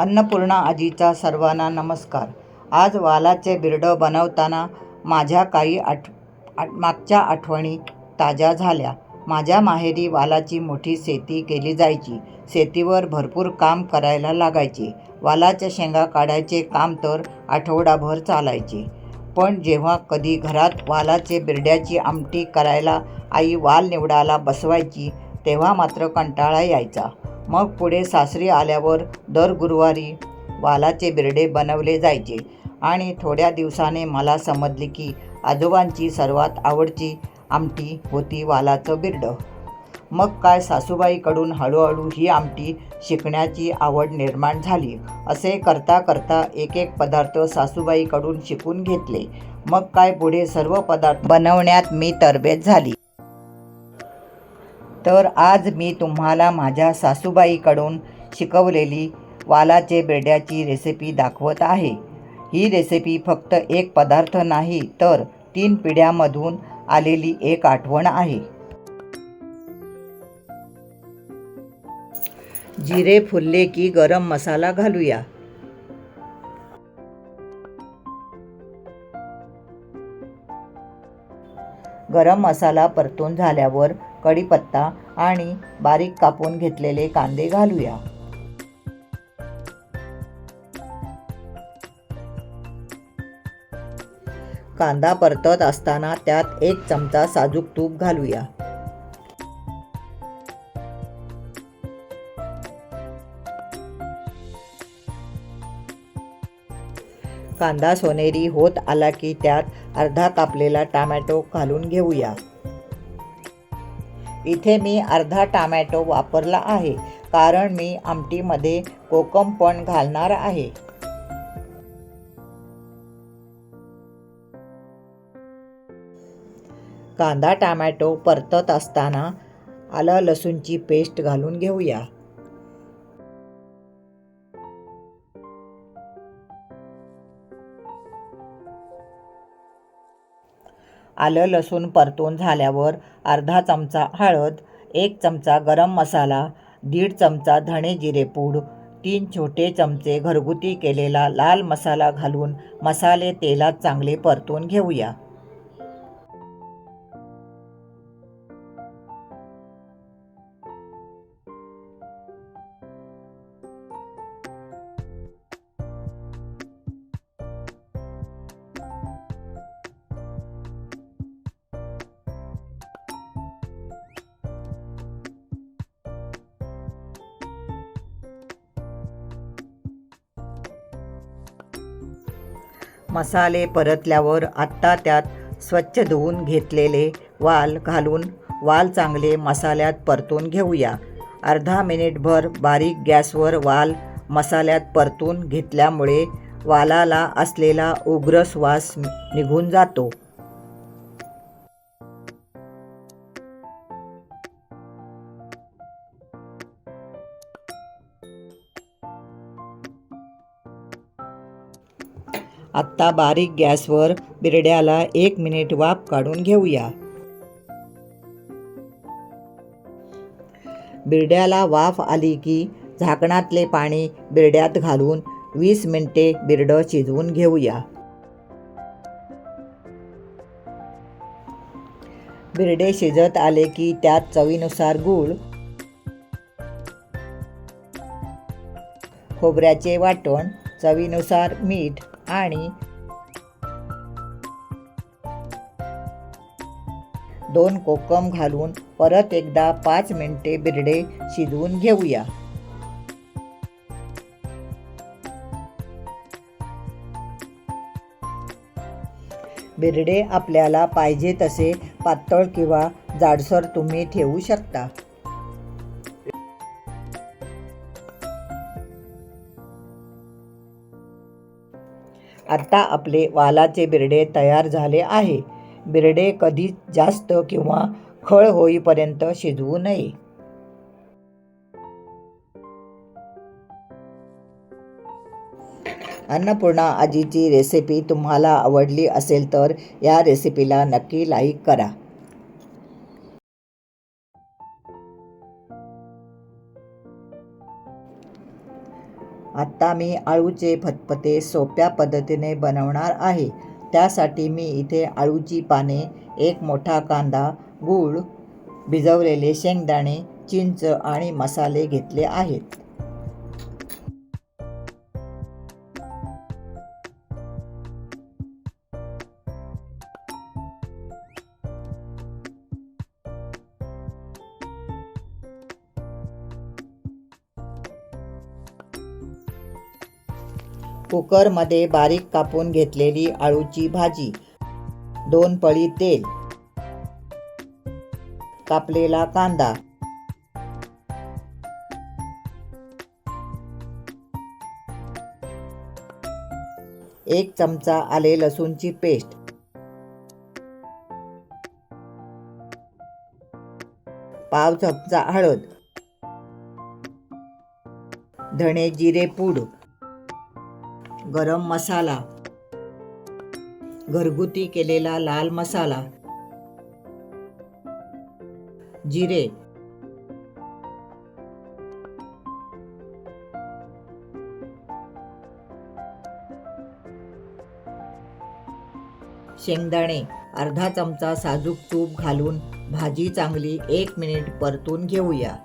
अन्नपूर्णा आजीचा सर्वांना नमस्कार. आज वालाचे बिरडं बनवताना माझ्या काही आठ आठ मागच्या आठवणी ताज्या झाल्या. माझ्या माहेरी वालाची मोठी शेती केली जायची. शेतीवर भरपूर काम करायला लागायचे. वालाच्या शेंगा काढायचे काम तर आठवडाभर चालायचे. पण जेव्हा कधी घरात वालाचे बिरड्याची आमटी करायला आई वाल निवडायला बसवायची तेव्हा मात्र कंटाळा यायचा. मग पुढे सासरी आल्यावर दर गुरुवारी वालाचे बिरडे बनवले जायचे. आणि थोड्या दिवसाने मला समजले की आजोबांची सर्वात आवडची आमटी होती वालाचं बिरडं. मग काय सासूबाईकडून हळूहळू ही आमटी शिकण्याची आवड निर्माण झाली. असे करता करता एक एक पदार्थ सासूबाईकडून शिकून घेतले. मग काय पुढे सर्व पदार्थ बनवण्यात मी तरबेज झाली. तर आज मी तुम्हाला माझ्या सासूबाईकडून शिकवलेली वालाचे बेड्याची रेसिपी दाखवत आहे. ही रेसिपी फक्त एक पदार्थ नाही तर तीन पिढ्यामधून आलेली एक आठवण आहे. जिरे फुलले की गरम मसाला घालूया. गरम मसाला परतून झाल्यावर कढीपत्ता आणि बारीक कापून घेतलेले कांदे घालूया. कांदा परतत असताना त्यात एक चमचा साजूक तूप घालूया. कांदा सोनेरी होत आला की त्यात अर्धा कापलेला टामॅटो घालून घेऊया. इथे मी अर्धा टामॅटो वापरला आहे कारण मी आमटीमध्ये कोकम पण घालणार आहे. कांदा टामॅटो परतत असताना आलं लसूणची पेस्ट घालून घेऊया. आलं लसूण परतून झाल्यावर अर्धा चमचा हळद एक चमचा गरम मसाला दीड चमचा धणे जिरेपूड तीन छोटे चमचे घरगुती केलेला लाल मसाला घालून मसाले तेलात चांगले परतून घेऊया. मसाले परतल्यावर आत्ता त्यात स्वच्छ धुवून घेतलेले वाल घालून वाल चांगले मसाल्यात परतून घेऊया. अर्धा मिनिटभर बारीक गॅसवर वाल मसाल्यात परतून घेतल्यामुळे वालाला असलेला उग्र श्वास निघून जातो. आत्ता बारीक गॅसवर बिरड्याला एक मिनिट वाफ काढून घेऊया. बिरड्याला वाफ आली की झाकणातले पाणी बिरड्यात घालून वीस मिनिटे बिरडं शिजवून घेऊया. बिरडे शिजत आले की त्यात चवीनुसार गूळ खोबऱ्याचे वाटण चवीनुसार मीठ आणि दोन कोकम घालून परत एकदा पाच मिनिटे बिरडे शिजवून घेऊया. बिरडे आपल्याला पाहिजे तसे पातळ किंवा जाडसर तुम्ही ठेवू शकता. आत्ता आपले वालाचे बिरडे तयार झाले आहे. बिरडे कधी जास्त किंवा खळ होईपर्यंत शिजवू नये. अन्नपूर्णा आजीची रेसिपी तुम्हाला आवडली असेल तर या रेसिपीला नक्की लाईक करा. आत्ता मी आळूचे फतफते सोप्या पद्धतीने बनवणार आहे. त्यासाठी मी इथे आळूची पाने एक मोठा कांदा गूळ भिजवलेले शेंगदाणे चिंच आणि मसाले घेतले आहेत. कुकरमध्ये बारीक कापून घेतलेली आळूची भाजी दोन पळी तेल कापलेला कांदा एक चमचा आले लसूणची पेस्ट पाव चमचा हळद धणे जिरे पूड गरम मसाला. घरगुती केलेला लाल मसाला. जिरे. शेंगदाणे. अर्धा चमचा साजूक तूप घालून भाजी चांगली एक मिनिट परतून घेऊया.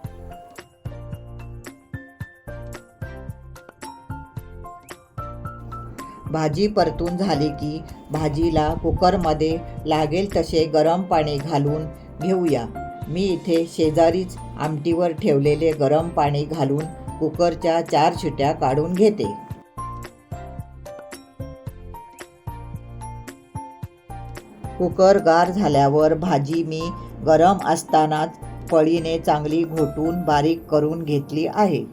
भाजी परतून झाली की भाजीला कुकरमध्ये लागेल तसे गरम पाणी घालून घेऊया. मी इथे शेजारीच आमटीवर ठेवलेले गरम पाणी घालून कुकरच्या चार शिट्या काढून घेते. कुकर गार झाल्यावर भाजी मी गरम असतानाच पळीने चांगली घोटून बारीक करून घेतली आहे.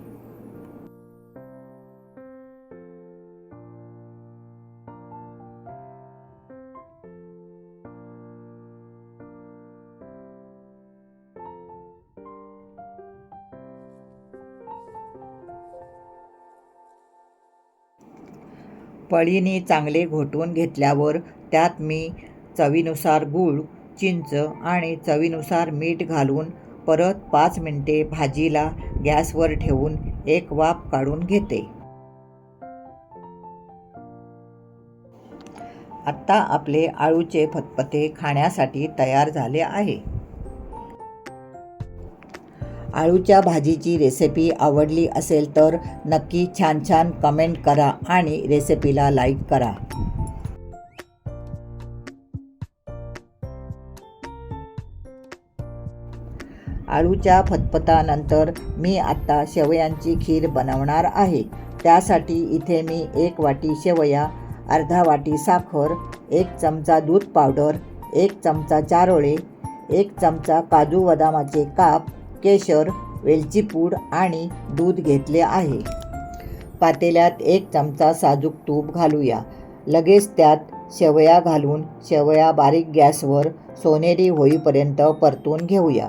पळीने चांगले घोटून घेतल्यावर त्यात मी चवीनुसार गूळ चिंच आणि चवीनुसार मीठ घालून परत पाच मिनटे भाजीला गॅसवर ठेवून एक वाफ काढून घेते. आत्ता आपले आळूचे फतफते खाण्यासाठी तयार झाले आहे. आळूच्या भाजीची रेसिपी आवडली असेल तर नक्की छान छान कमेंट करा आणि रेसिपीला लाईक करा. आळूच्या फतफतानंतर मी आत्ता शेवयांची खीर बनवणार आहे. त्यासाठी इथे मी एक वाटी शेवया अर्धा वाटी साखर एक चमचा दूध पावडर एक चमचा चारोळे एक चमचा काजू बदामाचे काप केशर वेलची पूड आणि दूध घेतले आहे. पातेल्यात एक चमचा साजूक तूप घालूया. लगेच त्यात शेवया घालून शेवया बारीक गॅसवर सोनेरी होईपर्यंत परतून घेऊया.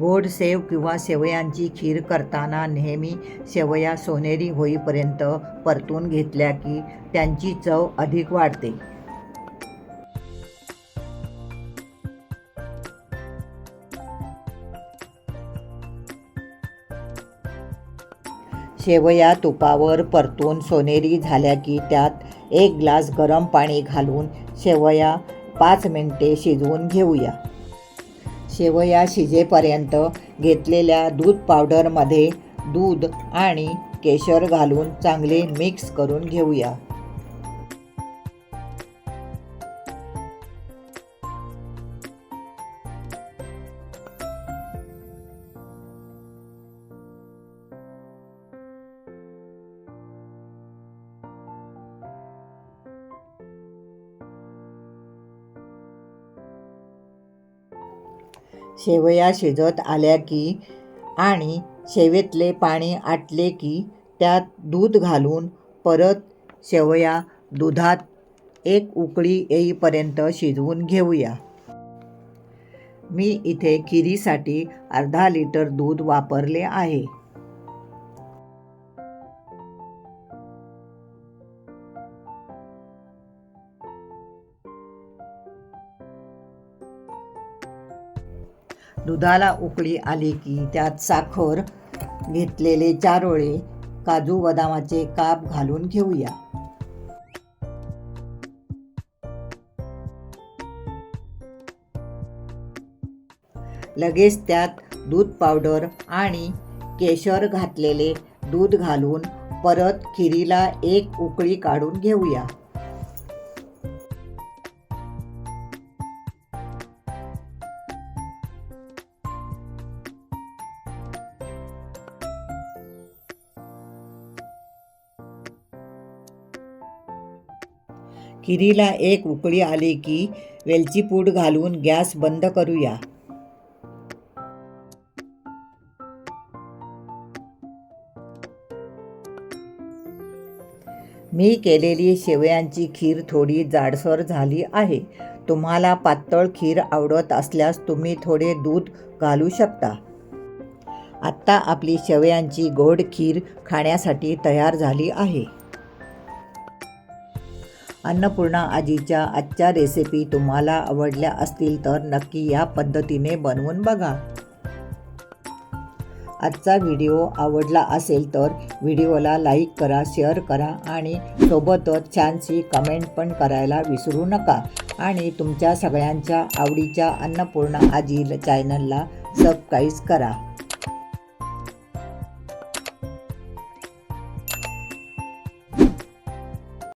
गोड सेव किंवा शेवयांची खीर करताना नेहमी शेवया सोनेरी होईपर्यंत परतून घेतल्या की त्यांची चव अधिक वाढते. शेवया तुपावर परतून सोनेरी झाल्या की त्यात एक ग्लास गरम पाणी घालून शेवया पाच मिनटे शिजवून घेऊया. शेवया शिजेपर्यंत घेतलेल्या दूध पावडरमध्ये दूध आणि केशर घालून चांगले मिक्स करून घेऊया. शेवया शिजत आल्या की आणि शेवेतले पाणी आटले की त्यात दूध घालून परत शेवया दुधात एक उकळी येईपर्यंत शिजवून घेऊया. मी इथे खिरीसाठी अर्धा लिटर दूध वापरले आहे. दुधाला उकळी आली की त्यात साखर घेतलेले चारोळे काजू बदामाचे काप घालून घेऊया. लगेच त्यात दूध पावडर आणि केशर घातलेले दूध घालून परत खिरीला एक उकळी काढून घेऊया. खिरीला एक उकळी आली की वेलची पूड घालून गॅस बंद करूया. मी केलेली शेवयांची खीर थोडी जाडसर झाली आहे. तुम्हाला पातळ खीर आवडत असल्यास तुम्ही थोडे दूध घालू शकता. आत्ता आपली शेवयांची गोड खीर खाण्यासाठी तयार झाली आहे. अन्नपूर्णा आजीच्या आजच्या रेसिपी तुम्हाला आवडल्या असतील तर नक्की या पद्धतीने बनवून बघा. आजचा व्हिडिओ आवडला असेल तर व्हिडिओला लाईक करा शेअर करा आणि सोबतच छानशी कमेंट पण करायला विसरू नका. आणि तुमच्या सगळ्यांच्या आवडीच्या अन्नपूर्णा आजी चॅनलला सबस्क्राईब करा.